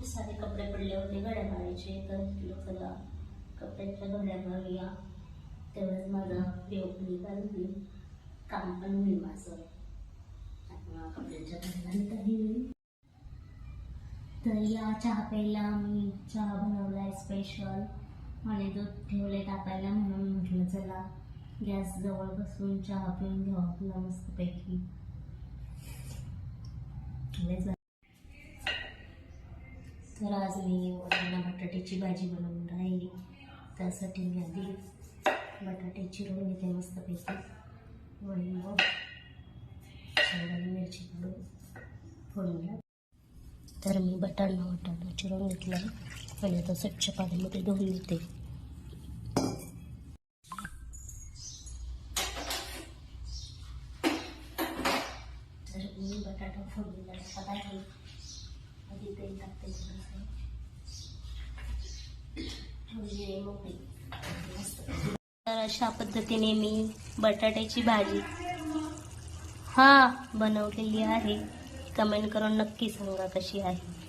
खूप सारे कपडे पडले होते घड्या मारायचे तर चला कपड्याच्या घड्या मारूया. तेव्हाच माझा देव पण निघाल होईल काम पण होईल माझं. कपड्याच्या तर या चहा प्यायला मी चहा बनवलाय स्पेशल आणि दूध ठेवले टाकायला म्हणून म्हटलं चला गॅस जवळ बसून चहा पिऊन घ्यावा आपला मस्तपैकी. तर आज मी वटाणा बटाट्याची भाजी बनवून राहिली. त्यासाठी मी आधी बटाटे चिरून घेते मस्तपैकी. म्हणून मग शेंगदाणे मिरची काढून फोडून तर मी बटाणा वटाणा चिरून घेतला आणि आता स्वच्छ पाण्यामध्ये धुवून घेते. तर मी बटाटा फोडलेला आहे आधी तेल टाकते म्हणजे तर अशा पद्धतीने मी बटाट्याची भाजी हा बनवलेली आहे. कमेंट करून नक्की सांगा कशी आहे.